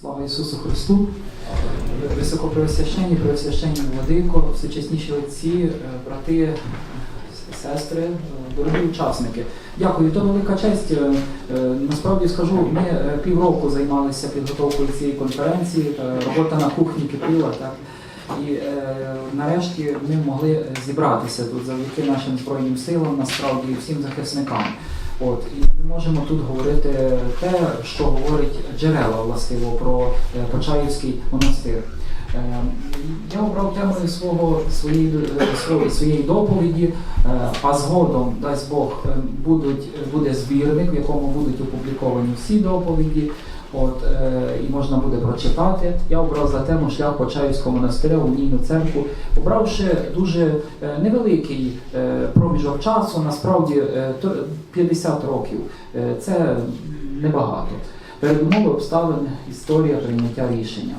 Слава Ісусу Христу! Високопреосвященні, преосвященні владико, всечесніші отці, е, брати, сестри, е, дорогі учасники. Дякую, то велика честь. Е, Насправді скажу, ми півроку займалися підготовкою цієї конференції, робота на кухні кипіла, так. І е, нарешті ми могли зібратися тут завдяки нашим Збройним силам, насправді всім захисникам. От і ми можемо тут говорити те, що говорить джерела властиво про е, Почаївський монастир. Е, Я обрав темою свого своєї е, своєї доповіді, а згодом, дасть Бог, будуть буде збірник, в якому будуть опубліковані всі доповіді. От е, і можна буде прочитати. Я обрав за тему шлях Почаївського монастиря у Нійну церкву, обравши дуже е, невеликий е, проміжок часу, насправді е, 50 років. Е, Це небагато. Передумови обставин, історія прийняття рішення.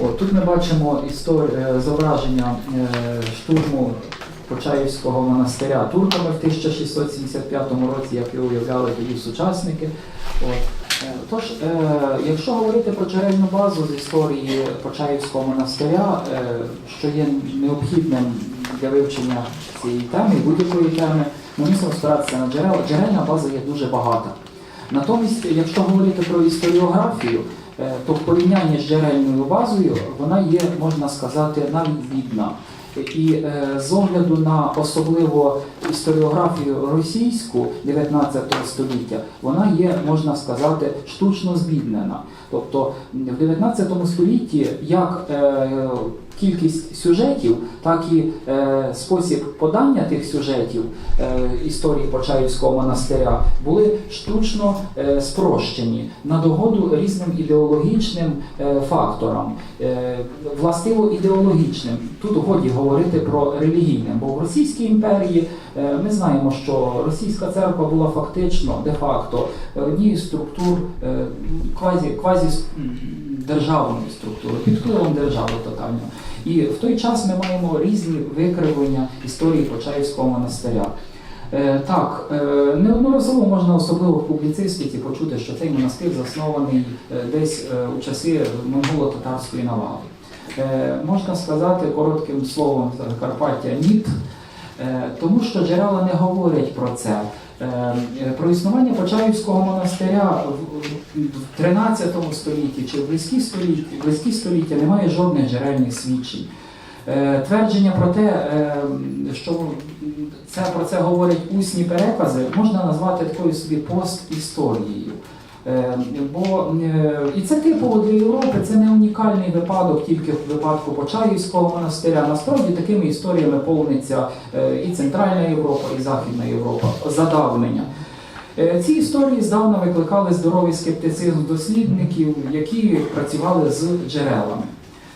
От, тут ми бачимо істор... е, зображення штурму Почаївського монастиря турками в 1675 році, як його уявляли тоді сучасники. От. Тож, е, якщо говорити про джерельну базу з історії Почаївського монастиря, е, що є необхідним для вивчення цієї теми, будь-якої теми, ми мусимо спиратися на джерела. Джерельна база є дуже багата. Натомість, якщо говорити про історіографію, е, то порівнянні з джерельною базою вона є, можна сказати, навіть бідна. І е, з огляду на особливо історіографію російську 19 століття, вона є, можна сказати, штучно збіднена. Тобто в 19 столітті як е, кількість сюжетів, так і е, спосіб подання тих сюжетів е, історії Почаївського монастиря були штучно е, спрощені на догоду різним ідеологічним е, факторам, е, властиво ідеологічним. Тут годі говорити про релігійне, бо в Російській імперії е, ми знаємо, що російська церква була фактично де-факто однією з структур е, квазі, квазі державної структури, під впливом держави тотально. І в той час ми маємо різні викривлення історії Почаївського монастиря. Е, Так, е, неодноразово можна особливо в публіцистиці почути, що цей монастир заснований е, десь е, у часи монголо-татарської навали. Е, Можна сказати коротким словом Закарпаття ніт, е, тому що джерела не говорять про це. Е, е, Про існування Почаївського монастиря в- в 13 столітті чи в близькі століття, близькі століття немає жодних джерельних свідчень. Е, Твердження про те, е, що це про це говорять усні перекази, можна назвати такою собі постісторією. Е, Бо е, і це типово для Європи, це не унікальний випадок тільки в випадку Почаївського монастиря. Насправді такими історіями повниться е, і Центральна Європа, і Західна Європа, задавлення. Ці історії здавна викликали здоровий скептицизм дослідників, які працювали з джерелами.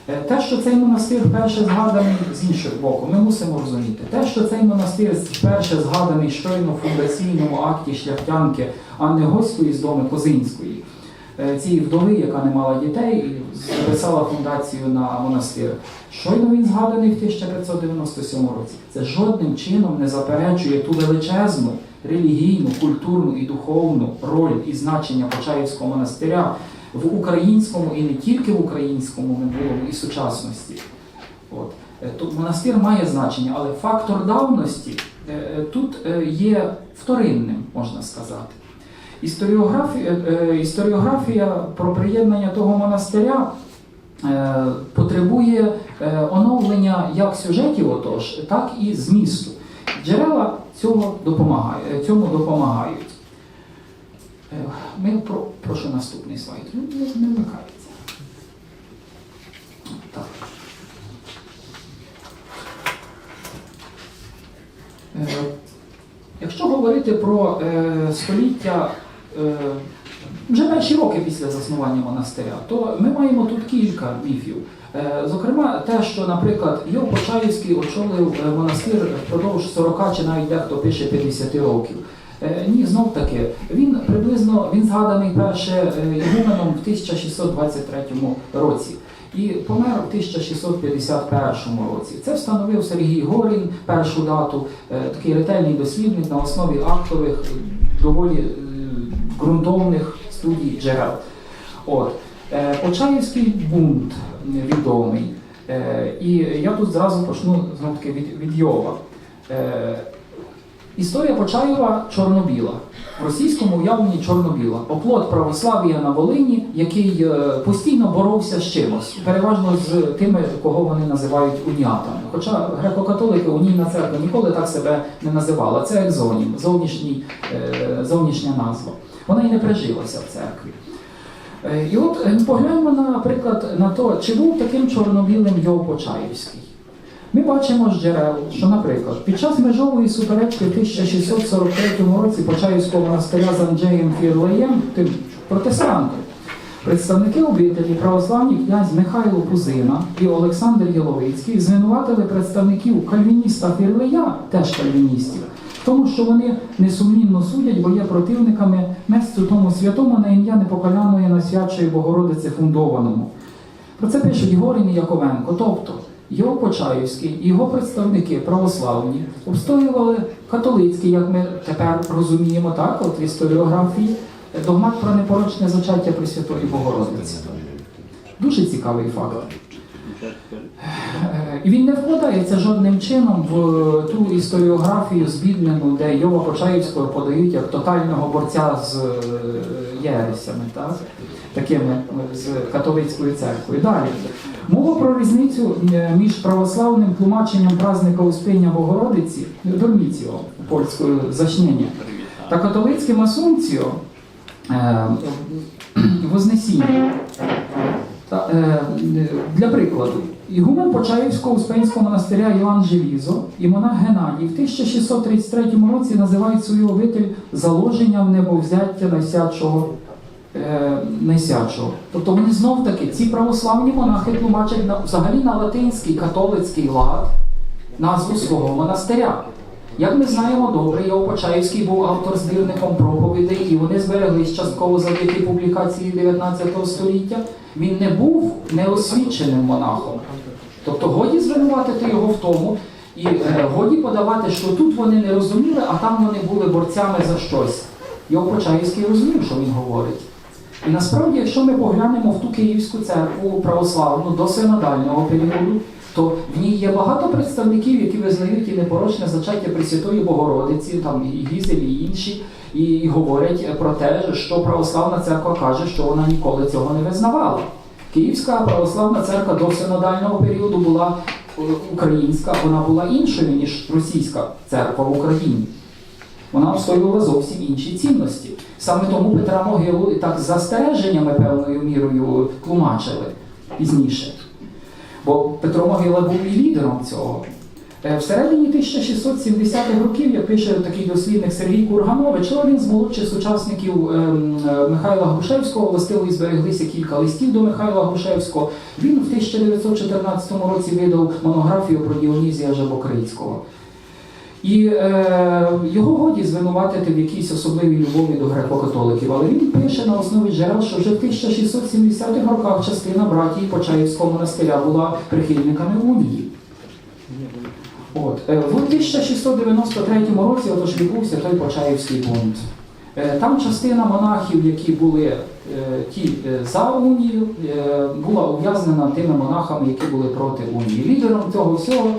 Е, Те, що цей монастир вперше згаданий з іншого боку, ми мусимо розуміти. Те, що цей монастир вперше згаданий щойно в фундаційному акті шляхтянки Анни Госької з доми Козинської, е, цієї вдови, яка не мала дітей, і записала фундацію на монастир. Щойно він згаданий в 1597 році. Це жодним чином не заперечує ту величезну релігійну, культурну і духовну роль і значення Почаївського монастиря в українському і не тільки в українському минулому і сучасності. От. Е, Тут монастир має значення, але фактор давності е, е, тут є вторинним, можна сказати. Історіографія, історіографія про приєднання того монастиря потребує оновлення як сюжетів, отож, так і змісту. Джерела цього допомагають, цьому допомагають. Е, Ми про, прошу наступний слайд. Ну, не, вмикається. Так. Е, Якщо говорити про е, століття, вже перші роки після заснування монастиря, то ми маємо тут кілька міфів. Зокрема, те, що, наприклад, Йов Почаївський очолив монастир впродовж 40 чи навіть дехто пише 50 років. Е, Ні, знов таки, він приблизно він згаданий перше е, ігуменом в 1623 році і помер в 1651 році. Це встановив Сергій Горін, першу дату, е, такий ретельний дослідник на основі актових, доволі ґрунтовних студій джерел. От. Почаївський бунт відомий. І я тут зразу почну знов таки від, від Йова. Історія Почаєва чорно-біла. В російському уявленні чорно-біла. Оплот православ'я на Волині, який е, постійно боровся з чимось, переважно з тими, кого вони називають уніатами. Хоча греко-католики, унійна церква ніколи так себе не називала. Це екзонім, зовнішній, е, зовнішня назва. Вона і не прижилася в церкві. Е, І от погляньмо, наприклад, на те, чи був таким чорно-білим Йов Почаївський. Ми бачимо з джерел, що, наприклад, під час межової суперечки в 1643 році Почаївського монастиря з Анджеєм Фірлеєм, тим протестантом, представники обителі православні князь Михайло Кузина і Олександр Єловицький звинуватили представників кальвініста Фірлея, теж кальвіністів, тому, що вони несумнівно судять, бо є противниками месцю тому святому на ім'я непокаляної насвячої Богородиці фундованому. Про це пишуть Горін і Яковенко. Тобто його Почаївський і його представники православні обстоювали католицький, як ми тепер розуміємо, так, от в історіографії, догмат про непорочне зачаття Пресвятої Богородиці. Дуже цікавий факт. Е, І він не вкладається жодним чином в ту історіографію збіднену, де Йова Почаївського подають як тотального борця з е, єресями, так? такими е, з католицькою церквою. Далі. Мова про різницю е, між православним тлумаченням праздника Успіння Богородиці, Дорміціо, польською зачнення, та католицьким асумціо е, Вознесіння. Та, е, для прикладу, Ігумен Почаївського Успенського монастиря Іван Желізо і монах Геннадій в 1633 році називають свою обитель заложенням небовзяття найсячого. Е, найсячого. Тобто вони знов таки, ці православні монахи тлумачать на, взагалі на латинський католицький лад назву свого монастиря. Як ми знаємо добре, Йов Почаївський був автор збірником проповідей, і вони збереглись частково завдяки публікації 19 століття. Він не був неосвіченим монахом. Тобто годі звинуватити його в тому, і е, годі подавати, що тут вони не розуміли, а там вони були борцями за щось. Йов Почаївський розумів, що він говорить. І насправді, якщо ми поглянемо в ту Київську церкву православну до синодального періоду, то в ній є багато представників, які визнають і непорочне зачаття Пресвятої Богородиці, там і Гізель, і інші, і, говорять про те, що православна церква каже, що вона ніколи цього не визнавала. Київська православна церква до синодального періоду була е, українська, вона була іншою, ніж російська церква в Україні. Вона обстоювала зовсім інші цінності. Саме тому Петра Могилу так з застереженнями певною мірою тлумачили пізніше. Бо Петро Могила був і лідером цього. Е, Всередині 1670-х років, як пише такий дослідник Сергій Курганович, один з молодших сучасників ем, е, Михайла Грушевського, властиво і збереглися кілька листів до Михайла Грушевського. Він в 1914 році видав монографію про Діонізія Жабокрицького. І е, його годі звинуватити в якійсь особливій любові до греко-католиків, але він пише на основі джерел, що вже в 1670-х роках частина братії Почаївського монастиря була прихильниками унії. От. е, В 1693 році отож відбувся той Почаївський бунт. Е, Там частина монахів, які були е, ті е, за унію, була ув'язнена тими монахами, які були проти унії. Лідером цього всього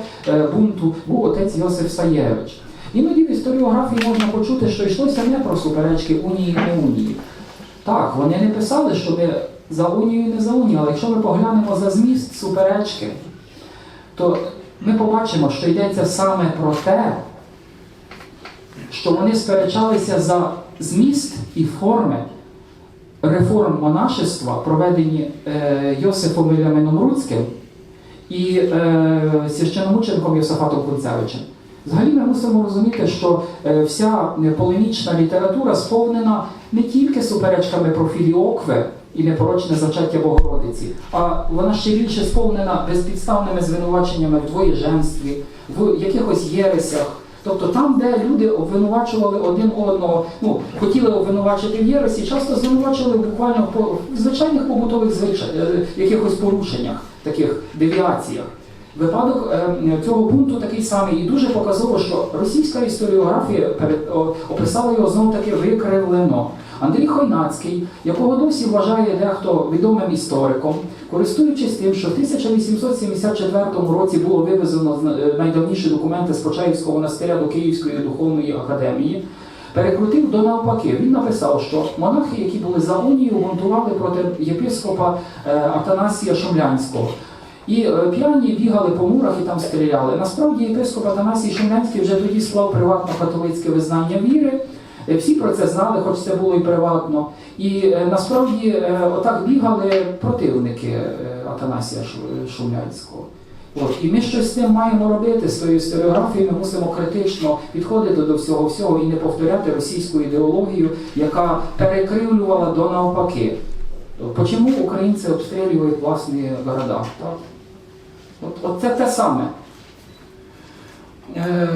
бунту був отець Йосиф Саєвич. Іноді в історіографії можна почути, що йшлося не про суперечки унії і не унії. Так, вони не писали, що ми за унію і не за унію, але якщо ми поглянемо за зміст суперечки, то ми побачимо, що йдеться саме про те, що вони сперечалися за зміст і форми реформ монашества, проведені е, Йосифом Вільямином Руцьким і е, священомученком Йосифатом Кунцевичем. Взагалі ми мусимо розуміти, що е, вся полемічна література сповнена не тільки суперечками про філіокви і непорочне зачаття Богородиці, а вона ще більше сповнена безпідставними звинуваченнями в двоєженстві, в якихось єресях. Тобто там, де люди обвинувачували один одного, ну хотіли обвинувачити в єресі, часто звинувачували буквально по звичайних побутових звичай, е, якихось порушеннях, таких девіаціях. Випадок е, цього пункту такий самий, і дуже показово, що російська історіографія описала його знов таки викривлено. Андрій Хойнацький, якого досі вважає дехто відомим істориком, користуючись тим, що в 1874 році було вивезено е, найдавніші документи з Почаївського монастиря до Київської духовної академії, перекрутив до навпаки. Він написав, що монахи, які були за унію, бунтували проти єпископа е, Атанасія Шумлянського. І е, п'яні бігали по мурах і там стріляли. Насправді єпископ Атанасій Шумлянський вже тоді склав приватно католицьке визнання віри. Е, Всі про це знали, хоч це було і приватно. І е, насправді е, отак бігали противники Атанасія Шу- Шумлянського. От, і ми щось з цим маємо робити з тою історіографією. Ми мусимо критично підходити до всього всього і не повторяти російську ідеологію, яка перекривлювала до навпаки. Почому українці обстрілюють власні города? Так? От, от це те саме. Е,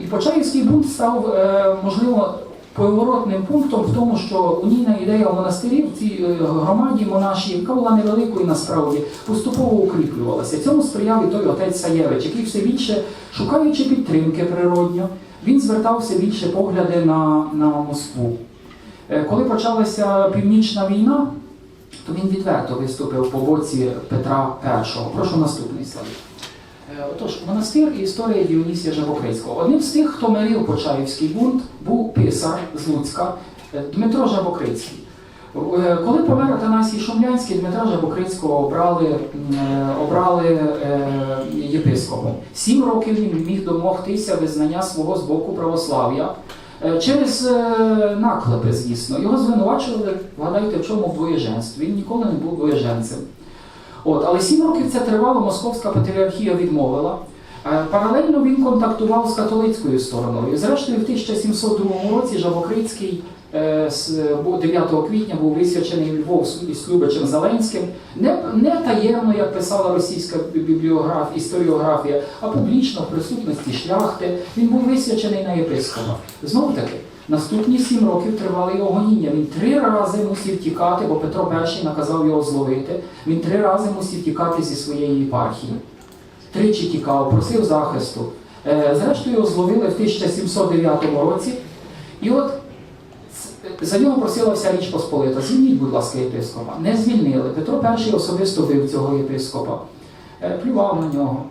і Почаївський бунт став, е, можливо, поворотним пунктом в тому, що унійна ідея монастирів в цій е, громаді монашій, яка була невеликою насправді, поступово укріплювалася. Цьому сприяв і той отець Саєвич, який все більше, шукаючи підтримки природньо, він звертав все більше погляди на, на Москву. Е, Коли почалася північна війна, то він відверто виступив по боці Петра І. Прошу наступний слайд. Е, Отож, монастир і історія Діонісія Жабокрицького. Одним з тих, хто мирив Почаївський бунт, був писар з Луцька е, Дмитро Жабокрицький. Е, Коли помер Атанасій Шумлянський, Дмитра Жабокрицького обрали, обрали єпископом. Сім років він міг домогтися визнання свого з боку православ'я. Через наклепи, звісно. Його звинувачували, вгадайте, в чому в двоєженстві. Він ніколи не був двоєженцем. От, але сім років це тривало, Московська патріархія відмовила. Е, Паралельно він контактував з католицькою стороною. Зрештою, в 1702 році Жабокрицький е, з- 9 квітня був висвячений Львов із Любичем Зеленським. Не, не таємно, як писала російська бібліограф, історіографія, а публічно в присутності шляхти. Він був висвячений на єпископа. Знову таки, наступні сім років тривали його гоніння. Він три рази мусив тікати, бо Петро І наказав його зловити. Він три рази мусив тікати зі своєї єпархії. Тричі тікав, просив захисту. Е, Зрештою, його зловили в 1709 році. І от за нього просила вся Річ Посполита. Звільніть, будь ласка, єпископа. Не звільнили. Петро І особисто бив цього єпископа, Е, плював на нього.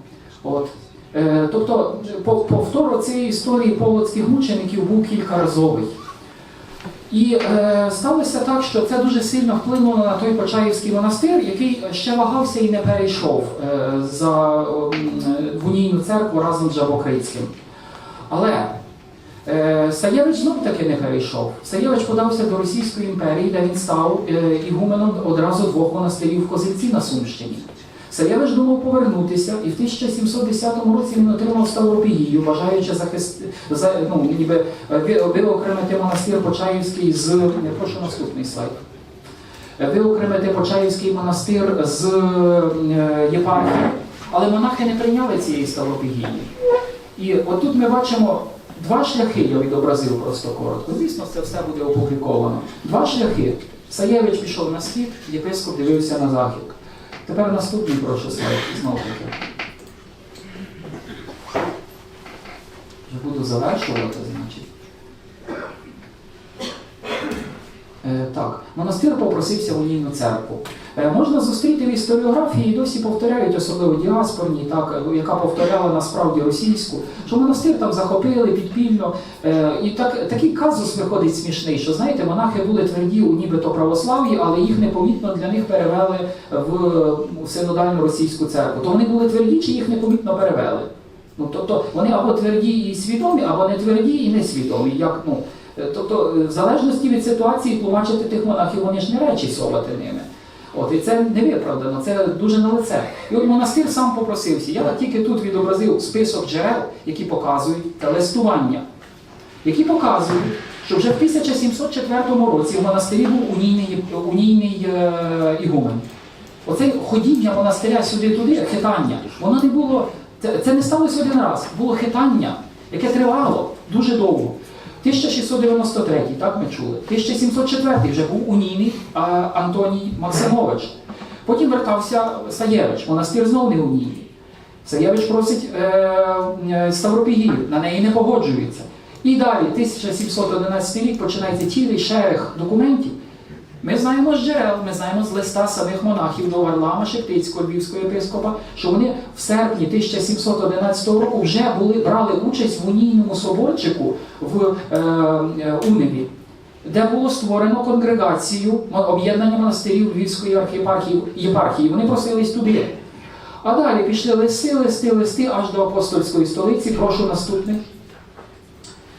От. Е, Тобто, по- повтор цієї історії полоцьких мучеників був кількаразовий. І е, сталося так, що це дуже сильно вплинуло на той Почаївський монастир, який ще вагався і не перейшов е, за м, двунійну церкву разом з Жабокрицьким. Але е, Саєвич знов таки не перейшов. Саєвич подався до Російської імперії, де він став е, ігуменом одразу двох монастирів в Козельці на Сумщині. Саєвич думав повернутися, і в 1710 році він отримав Ставропігію, бажаючи захист... за, ну, ніби е, ви- виокремити монастир Почаївський з. Прошу наступний слайд. Виокремити Почаївський монастир з е, єпархії, але монахи не прийняли цієї Ставропігії. І отут ми бачимо два шляхи, я відобразив просто коротко. Звісно, це все буде опубліковано. Два шляхи. Саєвич пішов на схід, єпископ дивився на захід. Тепер наступний прошу слайд, знову таки. Я буду завершувати, значить. Е, так, монастир попросився в унійну церкву. Е, можна зустріти в історіографії і досі повторяють, особливо діаспорні, так, е, яка повторяла насправді російську, що монастир там захопили підпільно. Е, і так, такий казус виходить смішний, що знаєте, монахи були тверді у нібито православ'ї, але їх непомітно для них перевели в, синодальну російську церкву. То вони були тверді, чи їх непомітно перевели? Ну, тобто вони або тверді і свідомі, або не тверді і несвідомі. Як, ну, е, тобто, е, в залежності від ситуації тлумачити тих монахів, вони ж не речі совати ними. От, і це не виправдано, це дуже на лице. І от монастир сам попросився. Я тільки тут відобразив список джерел, які показують та листування, які показують, що вже в 1704 році в монастирі був унійний, унійний е, ігумен. Оце ходіння монастиря сюди-туди, хитання, воно не було. Це, це не сталося один раз. Було хитання, яке тривало дуже довго. 1693, так ми чули. 1704 вже був унійний Антоній Максимович. Потім вертався Саєвич, монастир знову не унійний. Саєвич просить е, е, Ставропігію, на неї не погоджується. І далі, 1711 рік починається цілий шерех документів. Ми знаємо з джерел, ми знаємо з листа самих монахів до Варлама Шептицького львівського єпископа, що вони в серпні 1711 року вже були брали участь в унійному соборчику в е, е, Уневі, де було створено конгрегацію об'єднання монастирів Львівської архієпархії єпархії. Вони просились туди. А далі пішли листи, листи, листи аж до апостольської столиці. Прошу наступних.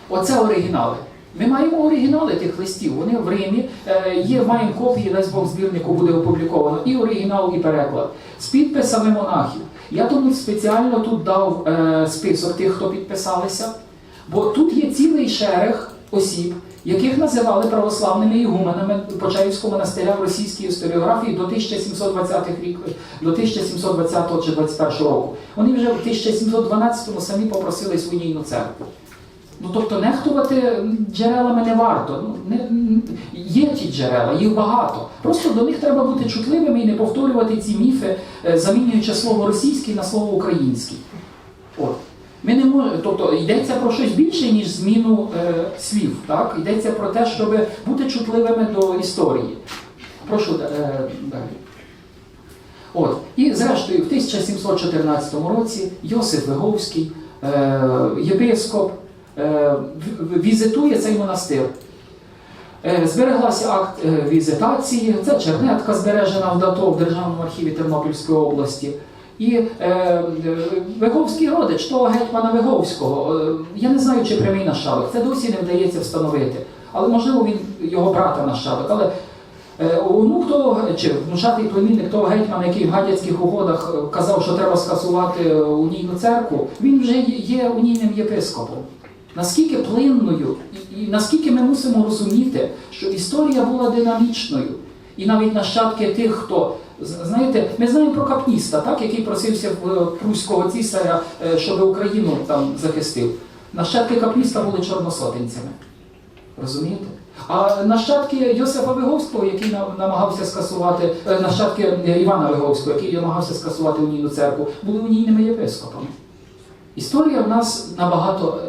Оце оригінали. Ми маємо оригінали тих листів. Вони в Римі е, є, маємо копії, дасть Бог збірнику буде опубліковано і оригінал, і переклад з підписами монахів. Я тому спеціально тут дав е, список тих, хто підписалися, бо тут є цілий шерех осіб, яких називали православними ігуменами Почаївського монастиря в російській історіографії до 1720-х рік, до 1720 чи 21 року. Вони вже в 1712-му самі попросили свою церкву. Ну тобто нехтувати джерелами не варто. Ну, не, є ті джерела, їх багато. Просто до них треба бути чутливими і не повторювати ці міфи, е, замінюючи слово російське на слово українське. От. Ми не можемо, тобто йдеться про щось більше, ніж зміну е, слів. Так? Йдеться про те, щоб бути чутливими до історії. Прошу е, далі. От. І зрештою, в 1714 році Йосип Виговський, е, єпископ, візитує цей монастир. Е, Збереглася акт е, візитації, це чернетка збережена в ДАТО в Державному архіві Тернопільської області. І е, е, Виговський родич того гетьмана Виговського, е, я не знаю, чи прямий нащадок, це досі не вдається встановити. Але можливо він його брата нащадок. Але Е, Онук того, чи внушатий племінник того гетьмана, який в гадяцьких угодах е, казав, що треба скасувати е, унійну церкву, він вже є унійним єпископом. Наскільки плинною, і, і наскільки ми мусимо розуміти, що історія була динамічною, і навіть нащадки тих, хто знаєте, ми знаємо про капніста, так, який просився в е, пруського цісаря, е, щоб Україну там захистив. Нащадки капніста були чорносотенцями. Розумієте? А нащадки Йосифа Виговського, який на- намагався скасувати, е, нащадки Івана Виговського, який намагався скасувати унійну церкву, були унійними єпископами. Історія в нас набагато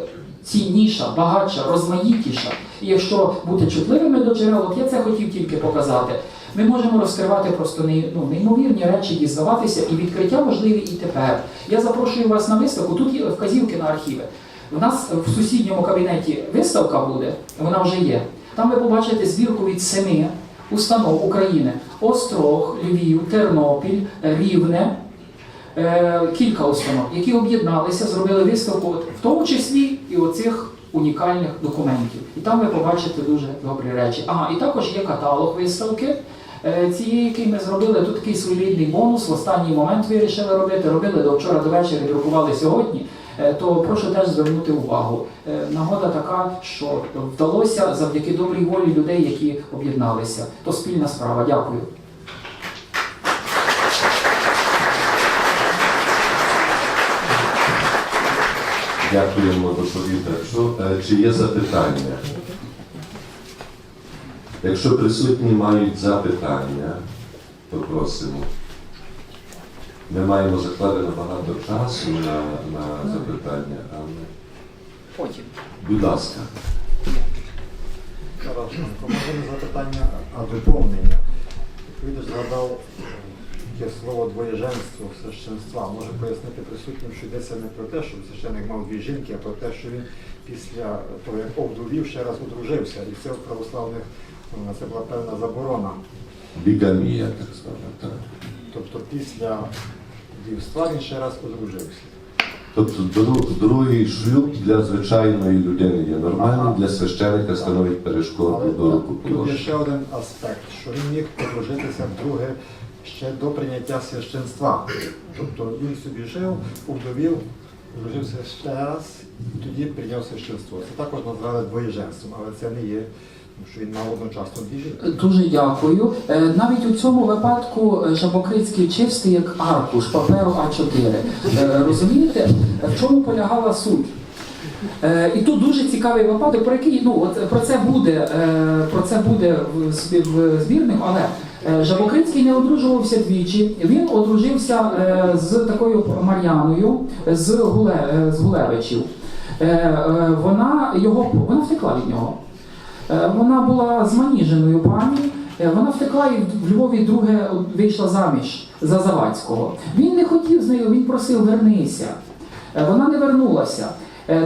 цінніша, багатша, розмаїтіша. І якщо бути чутливими до джерел, я це хотів тільки показати. Ми можемо розкривати просто ней- ну, неймовірні речі, дізнаватися, і відкриття можливі і тепер. Я запрошую вас на виставку. Тут є вказівки на архіви. У нас в сусідньому кабінеті виставка буде, вона вже є. Там ви побачите збірку від семи установ України: Острог, Львів, Тернопіль, Рівне, кілька установ, які об'єдналися, зробили виставку, в тому числі і оцих унікальних документів. І там ви побачите дуже добрі речі. Ага, і також є каталог виставки. е, Цієї, який ми зробили, тут такий своєрідний бонус, в останній момент вирішили робити, робили до вчора до вечора, друкували сьогодні. Е, То прошу теж звернути увагу. Е, Нагода така, що вдалося завдяки добрій волі людей, які об'єдналися. То спільна справа. Дякую. Дякуємо доповідачу. Е, Чи є запитання? Якщо присутні мають запитання, то просимо. Ми маємо закладено багато часу на, на запитання, але Потім. будь ласка. Можливо запитання, а доповнення. Відповідно згадав таке слово двоєженство, священства. Може пояснити присутнім, що йдеться не про те, щоб священник мав дві жінки, а про те, що він після того, як овдовів, ще раз одружився. І це в православних це була певна заборона. Бігамія, так. Так. Тобто після дівства він ще раз одружився. Тобто дру- другий шлюб для звичайної людини є нормальним, для священика становить перешкоду до тут є ще один аспект, що він міг одружитися вдруге ще до прийняття священства. Тобто він собі жив, удовів, одружився ще раз і тоді прийняв священство. Це також назвали двоєженством, але це не є, тому що він мав одночасно дві. Дуже дякую. Е, Навіть у цьому випадку е, Жабокрицький чистий як аркуш паперу А4. Е, Розумієте, в чому полягала суть? І тут дуже цікавий випадок, про який ну от про це буде про це буде в збі- в збірнику, але е, Жабокрицький не одружувався двічі. Він одружився е, з такою Мар'яною з Гуле е, з Гулевичів. вона його вона втекла від нього. Вона була зманіженою пані. Вона втекла і в Львові друге вийшла заміж за Завадського. Він не хотів з нею, він просив вернися. Вона не вернулася.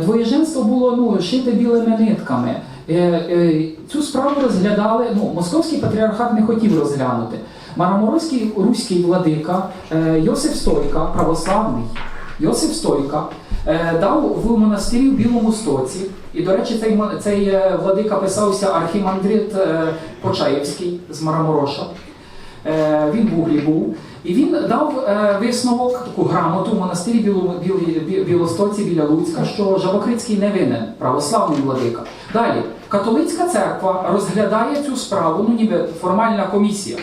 Двоєженство було ну, шите білими нитками. Е, е, Цю справу розглядали. Ну, московський патріархат не хотів розглянути. Мараморський руський владика е, Йосиф Стойка, православний Йосиф Стойка, дав в монастирі в Білому Стоці. І, до речі, цей, цей владика писався архімандрит Почаєвський з Марамороша. Він в Углі був. І він дав висновок, таку грамоту в монастирі Білостоці біля Луцька, що Жабокрицький не винен, православний владика. Далі, католицька церква розглядає цю справу, ну ніби формальна комісія.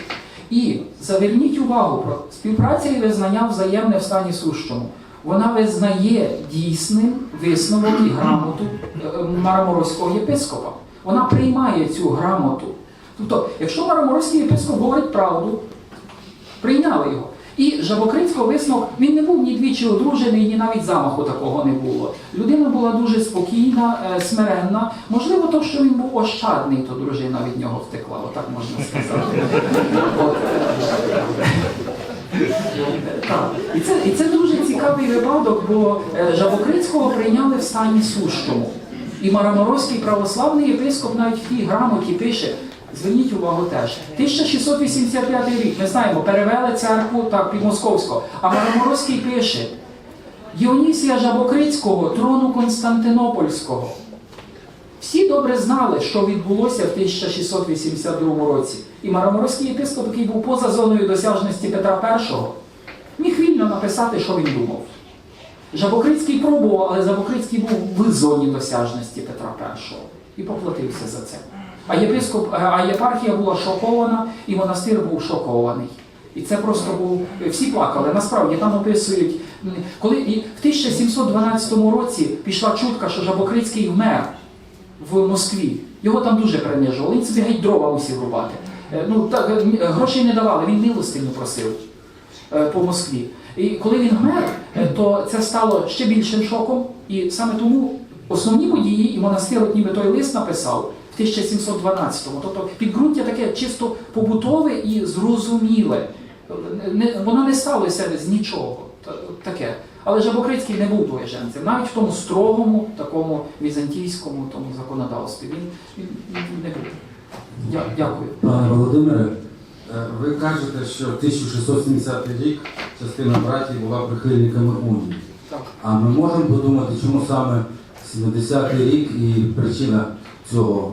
І заверніть увагу про співпраця і визнання взаємне в стані сущому. Вона визнає дійсним висновок і грамоту е, Мараморозького єпископа. Вона приймає цю грамоту. Тобто, якщо Мараморозький єпископ говорить правду, прийняли його. І Жабокрицького висновок він не був ні двічі одружений, ні навіть замаху такого не було. Людина була дуже спокійна, е, смиренна. Можливо, то, що він був ощадний, то дружина від нього втекла, отак можна сказати. Так. І це, і це дуже цікавий випадок, бо е, Жабокрицького прийняли в стані сущому. І Мараморозький православний єпископ навіть в тій грамоті пише, зверніть увагу теж, 1685 рік, ми знаємо, перевели церкву так, під Московського, а Мараморозький пише, Діонісія Жабокрицького, трону Константинопольського. Всі добре знали, що відбулося в 1682 році. І Мараморський єпископ, який був поза зоною досяжності Петра І, міг вільно написати, що він думав. Жабокрицький пробував, але Жабокрицький був в зоні досяжності Петра І і поплатився за це. А єпископ, а єпархія була шокована, і монастир був шокований. І це просто був. Всі плакали. Насправді там описують, коли і в 1712 році пішла чутка, що Жабокрицький вмер в Москві. Його там дуже принижували. Він собі геть дрова мусив рубати. Е, Ну, так, е, грошей не давали, він милостиню просив е, по Москві. І коли він вмер, е, то це стало ще більшим шоком. І саме тому основні події і монастир, от ніби той лист написав 1712-му. Тобто підґрунтя таке чисто побутове і зрозуміле. Не, воно не сталося з нічого. Таке. Але Жабокрицький не був двоєженцем, навіть в тому строгому, такому візантійському тому законодавстві. Він, він, він не був. Дя- Дякую. Пане Володимире, е, ви кажете, що 1670 рік частина братів була прихильниками унії. Так. А ми можемо подумати, чому саме 70-й рік і причина цього?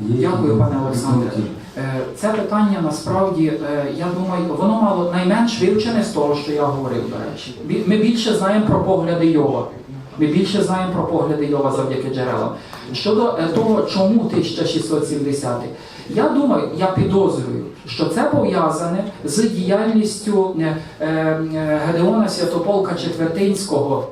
Є Дякую, пане Олександре. Е, Це питання насправді, е, я думаю, воно мало найменш вивчене з того, що я говорив, до речі. Ми більше знаємо про погляди Йова. Ми більше знаємо про погляди Йова завдяки джерелам. Щодо е, того, чому 1670 я думаю, я підозрюю, що це пов'язане з діяльністю Гедеона Святополка Четвертинського.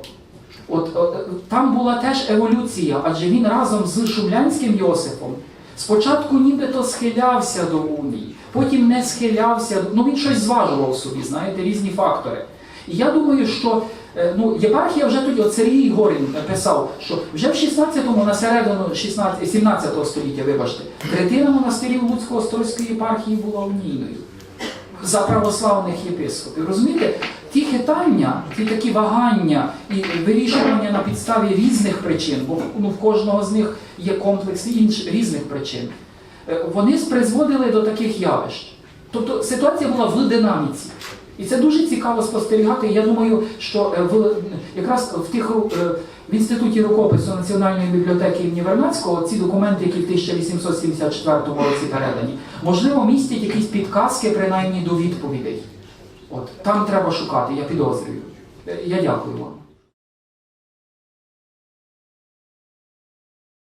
От, от там була теж еволюція, адже він разом з Шумлянським Йосифом спочатку нібито схилявся до унії, потім не схилявся. Ну він щось зважував собі, знаєте, різні фактори. І я думаю, що е, ну, єпархія вже тоді, от Сергій Горін писав, що вже в 16-му, на середину 16, 17 століття, вибачте, третина монастирів Луцького Сторської єпархії була унійною за православних єпископів. Розумієте, ті хитання, ті такі вагання і вирішування на підставі різних причин, бо ну, в кожного з них є комплекс інших різних причин, е, вони призводили до таких явищ. Тобто ситуація була в динаміці. І це дуже цікаво спостерігати. Я думаю, що е, в якраз в тих е, в інституті рукопису Національної бібліотеки імені Вернадського ці документи, які в 1874 році передані, можливо, містять якісь підказки, принаймні до відповідей. От там треба шукати, я підозрюю. Е, Я дякую вам.